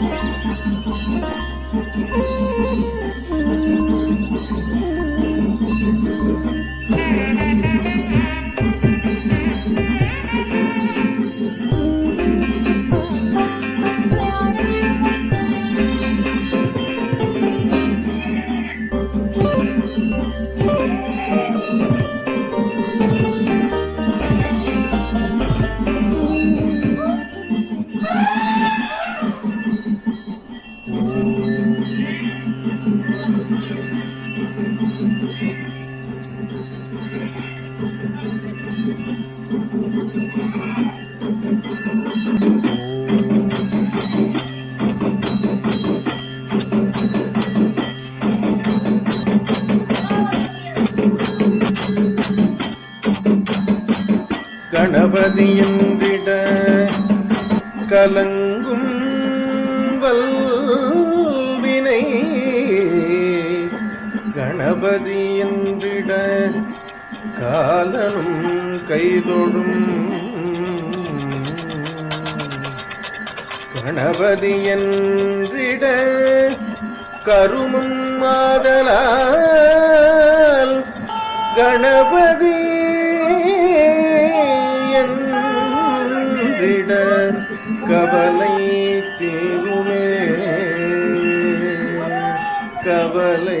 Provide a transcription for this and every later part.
கணபதி என்றிட கலங்கும் வல்வினை கணபதி காலனும் கைதொடும் கணபதியன்றிட கருமும் மாதலால் கணபதி என்றிட கவலை தீருமே. கவலை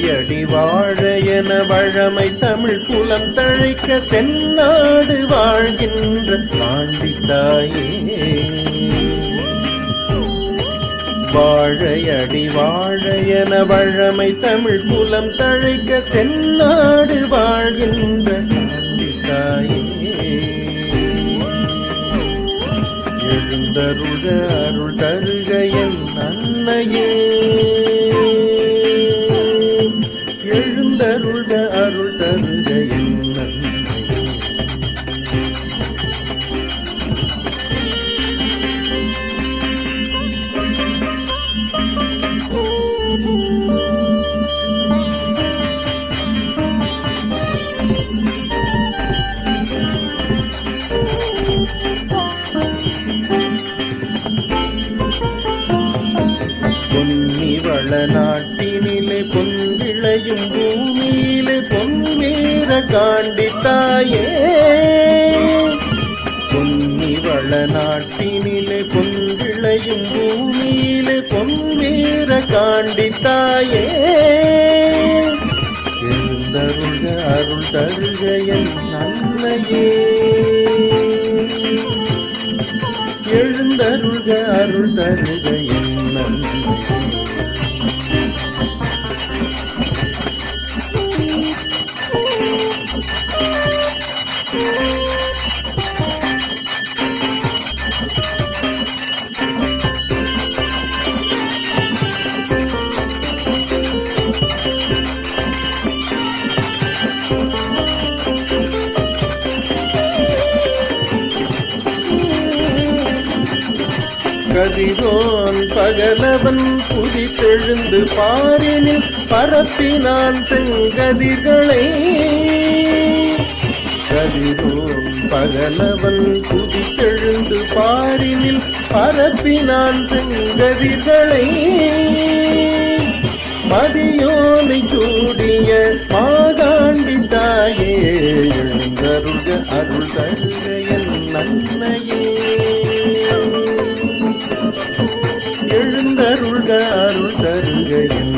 வாழையடி என வழமை தமிழ் புலம் தழைக்க தென்னாடு வாழ்கின்ற பாண்டி தாயே. வாழையடி வாழ என வழமை தமிழ் புலம் தழைக்க தென்னாடு வாழ்கின்ற பாண்டி தாயே. எழுந்தருக அருள் தருக என் அன்னையே. எழுந்தருள்க அருள் தருக பொன்வீர காண்டித்தாயே பொன்னி வள நாட்டினிலே பொன் விளையும் பூமியிலே பொன்வீர காண்டித்தாயே எழுந்தருக அருள் தருக என் அன்னையே எழுந்தருள்க அருள் தருக என் நன்மை கதிரோன் பகலவன் குதித்தெழுந்து பாரினில் பரப்பினான் செங்கதிர்களை கதிரோன் பகலவன் குதித்தெழுந்து பாரினில் பரப்பினான் செங்கதிர்களை மதியோனை சூடிய மாதாண்டி தாயே எழுந்தருக அருள் தருக என் நன்மையே. எழுந்தருள்க அருள் தருக என்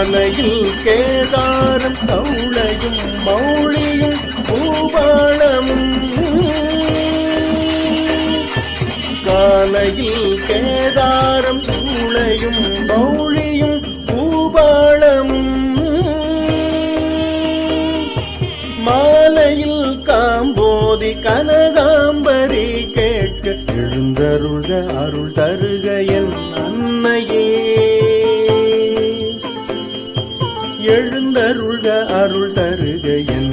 மாலையில் கேதாரம் கவுளையும் மௌளியும் பூபாளமும் காலையில் கேதாரம் சூளையும் மௌளியும் பூபாளமும் மாலையில் காம்போதி கனகாம்பரி கேட்க எழுந்தருள அருள் தருக என் அன்னையே. எழுந்தருள்க அருள் தருக என்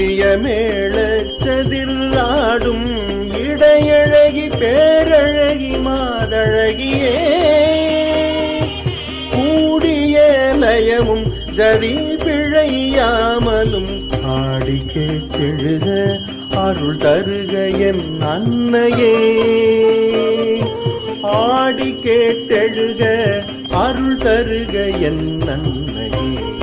பெரிய மேள சதிராடும் இடையழகி பேரழகி மாதழகியே. கூடிய லயமும் ஜதி பிழையாமலும் ஆடிக்கே செழுக அருள் தருக என் அன்னையே. ஆடி கேட்டெழுக அருள் தருக என் அன்னையே.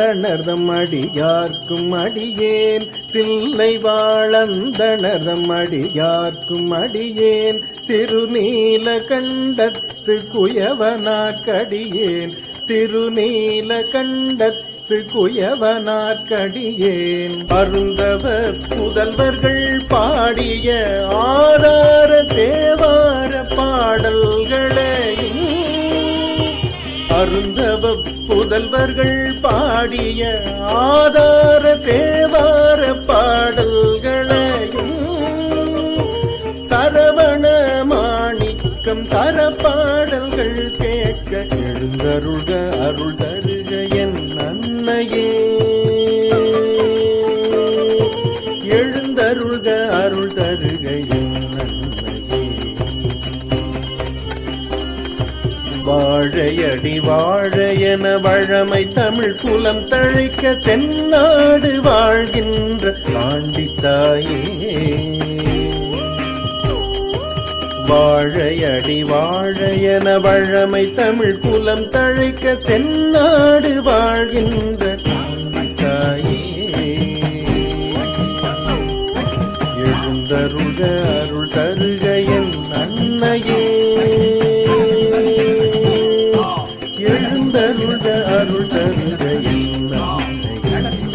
வாழந்தனர்தம் அடியார்க்கும் அடியேன். தில்லை வாழந்தனர்தம் அடியார்க்கும் அடியேன். திருநீல கண்டத்து குயவனாக்கடியேன் திருநீல கண்டத்து குயவனாக்கடியேன் அருந்தவர் புதல்வர்கள் பாடிய ஆதார தேவார பாடல்களே அருந்தவ புதல்வர்கள் பாடிய ஆதார தேவார பாடல்களையும் சரவண மாணிக்கம் தர பாடல்கள் கேட்க எழுந்தருள்க அருள் தருக என் அன்னையே எழுந்தருள்க அருள் தருக என் அன்னையே வாழையடி வாழையன வழமை தமிழ் புலம் தழைக்க தென்னாடு வாழ்கின்ற பாண்டித்தாயே. வாழையடி வாழையன வழமை தமிழ் புலம் தழைக்க தென்னாடு வாழ்கின்ற பாண்டித்தாயே. எழுந்தருக அருள் தருக என் அன்னையே. எழுந்தருக அருள் தருக என்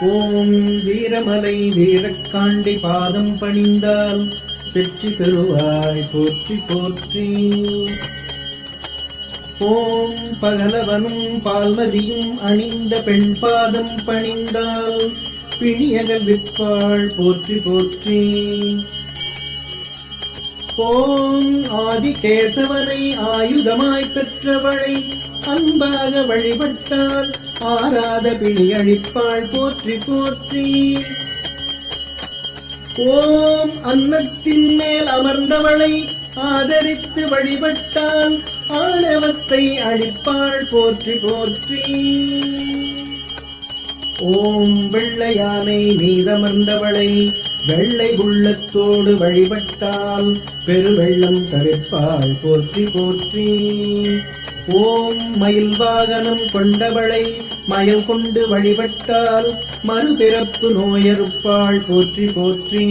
ஓம் வீரமலை வீரக்காண்டி பாதம் பணிந்தால் வெற்றி பெறுவாய் போற்றி போற்றி. ஓம் பகலவனும் பால்மதியும் அணிந்த பெண் பாதம் பணிந்தால் பிணியகல் விற்பாள் போற்றி போற்றி. ஓம் ஆதிகேசவனை ஆயுதமாய் பெற்றவளை அன்பாக வழிபட்டால் ஆராத பிணி அழிப்பாள் போற்றி போற்றி. ஓம் அன்னத்தின் மேல் அமர்ந்தவளை ஆதரித்து வழிபட்டால் ஆணவத்தை அழிப்பாள் போற்றி போற்றி. ஓம் வெள்ளையானை மீதமர்ந்தவளை வெள்ளை உள்ளத்தோடு வழிபட்டால் பெருவெள்ளம் தவிர்ப்பாள் போற்றி போற்றி. ஓம் மயில் வாகனம் கொண்டவளை மயில் கொண்டு வழிபட்டால் மறுபிறப்பு நோயறுப்பாள் போற்றி போற்றி.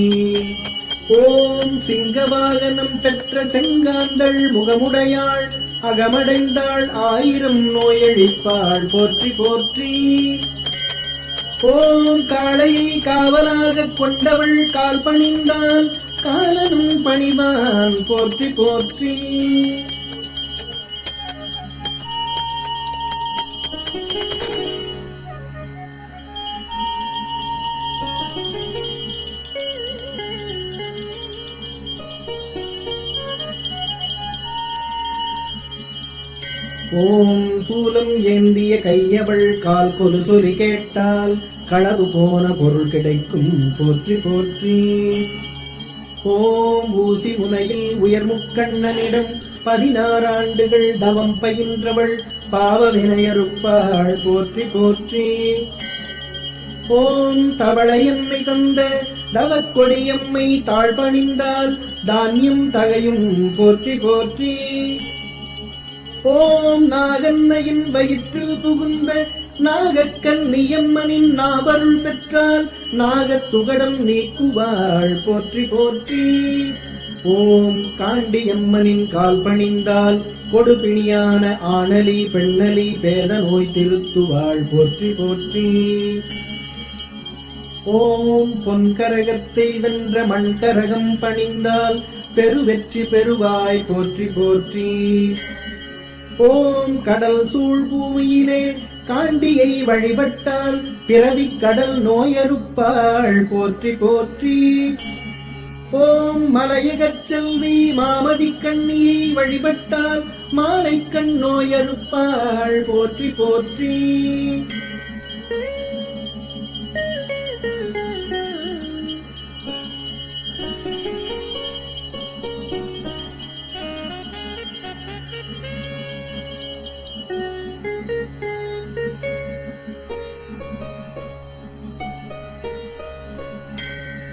ஓம் சிங்க வாகனம் பெற்ற செங்காந்தள் முகமுடையாள் அகமடைந்தாள் ஆயிரம் நோயழிப்பாள் போற்றி போற்றி. ஓம் காளையை காவலாக கொண்டவள் கால் பணிந்தால் காலனும் பணிவான் போற்றி போற்றி. ஓம் சூலம் ஏந்திய கையவள் கால் கொலு சொலி கேட்டால் களவு போன பொருள் கிடைக்கும் போற்றி போற்றி. ஓம் ஊசி முனையில் உயர்முக்கண்ணனிடம் பதினாறாண்டுகள் தவம் பயின்றவள் பாவ வினையறுப்பாள் போற்றி போற்றி. ஓம் தவளையம்மை தந்த தவக்கொடியம்மை தாழ்பணிந்தால் தானியம் தகையும் போற்றி போற்றி. ஓம் நாகன்னையின் வயிற்றில் புகுந்த நாகக்கன்னியம்மனின் நாவருள் பெற்றால் நாகத்துகடம் நீக்குவாள். போற்றி போற்றி. ஓம் காண்டியம்மனின் கால் பணிந்தால் கொடுபிணியான ஆணலி பெண்ணலி பேத நோய் திருத்துவாள். போற்றி போற்றி. ஓம் பொன்கரகத்தை வென்ற மண்கரகம் பணிந்தால் பெருவெற்றி பெறுவாய். போற்றி போற்றி. ஓம் கடல் சூழ் பூமியிலே காண்டியை வழிபட்டால் பிறவி கடல் நோயறுப்பாள். போற்றி போற்றி. ஓம் மலையகச் செல்வி மாமதி கண்ணியை வழிபட்டால் மாலை கண் நோயறுப்பாள். போற்றி போற்றி.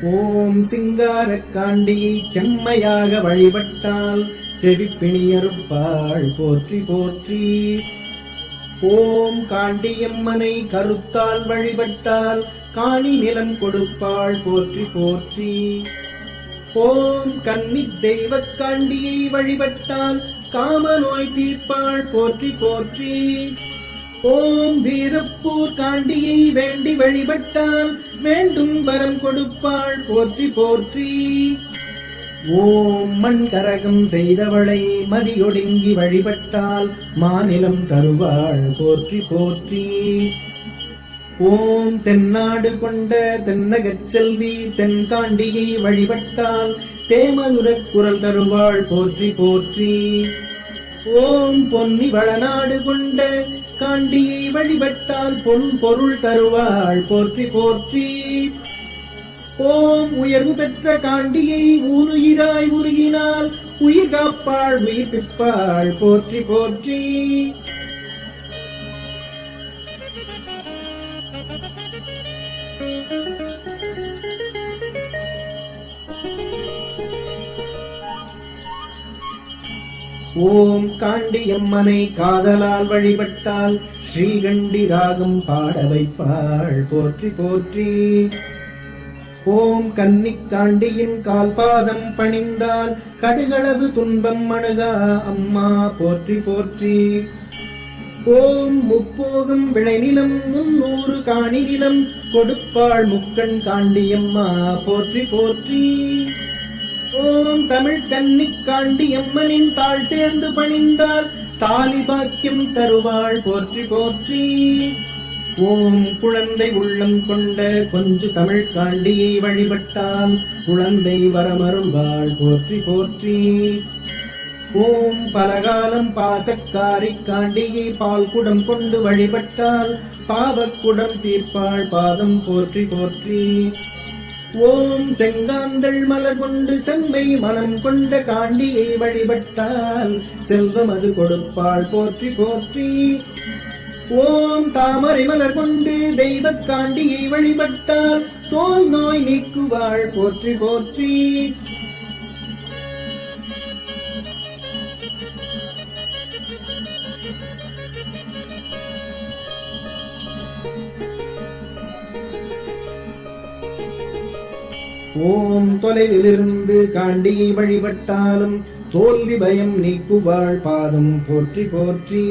ஓம் சிங்காரக் காண்டியை செம்மையாக வழிபட்டால் செவிப்பிணியறுப்பாள். போற்றி போற்றி. ஓம் காண்டியம்மனை கருத்தால் வழிபட்டால் காணி நிலம் கொடுப்பாள். போற்றி போற்றி. ஓம் கன்னி தெய்வ காண்டியை வழிபட்டால் காம நோய் தீர்ப்பாள். போற்றி போற்றி. ஓம் வீரப்பூர் காண்டியை வேண்டி வழிபட்டால் வேண்டும் வரம் கொடுப்பாள். போற்றி போற்றி. ஓம் மண் கரகம் செய்தவளை மதியொடுங்கி வழிபட்டால் மாநிலம் தருவாள். போற்றி போற்றி. ஓம் தென்னாடு கொண்ட தென்னகச் செல்வி தென்காண்டியை வழிபட்டால் தேமதுரக் குரல் தருவாள். போற்றி போற்றி. ஓம் பொன்னி வளநாடு கொண்ட காண்டியை வழிபட்டால் பொன் பொருள் தருவாள். போற்றி போற்றி. ஓம் உயர்வு பெற்ற காண்டியை ஊனுயிராய் உருகினால் உயிர் காப்பாள் உயிர் உயிர்ப்பிப்பாள் போற்றி போற்றி. ஓம் காண்டியம்மனை காதலால் வழிபட்டால் ஸ்ரீகண்டி ராகம் பாட வைப்பாள். போற்றி போற்றி. ஓம் கன்னிக்காண்டியின் கால்பாதம் பணிந்தால் கடுகளவு துன்பம் அணுகா அம்மா. போற்றி போற்றி. ஓம் முப்போகம் விளைநிலம் முன்னூறு காணி நிலம் கொடுப்பாள் முக்கண் காண்டியம்மா. போற்றி போற்றி. ஓம் தமிழ் கன்னிக் காண்டியம்மனின் தாழ் சேர்ந்து பணிந்தால் தாலி பாக்கியம் தருவாள் போற்றி போற்றி. ஓம் குழந்தை உள்ளம் கொண்ட கொஞ்சு தமிழ் காண்டியை வழிபட்டால் குழந்தை வரமருள்வாள் போற்றி போற்றி. ஓம் பலகாலம் பாசக்காரி காண்டியை பால் குடம் கொண்டு வழிபட்டால் பாவக்குடம் தீர்ப்பாள் பாதம் போற்றி போற்றி. ஓம் செங்காந்தள் மலர் கொண்டு செம்மை மனம் கொண்ட காண்டியை வழிபட்டால் செல்வம் அது கொடுப்பாள். போற்றி போற்றி. ஓம் தாமரை மலர் கொண்டு தெய்வ காண்டியை வழிபட்டால் தோல் நோய் நீக்குவாள். போற்றி போற்றி. ஓம் தொலைவிலிருந்து காண்டியை வழிபட்டாலும் தோல்வி பயம் நீக்குவாழ் பாதம் போற்றி போற்றி.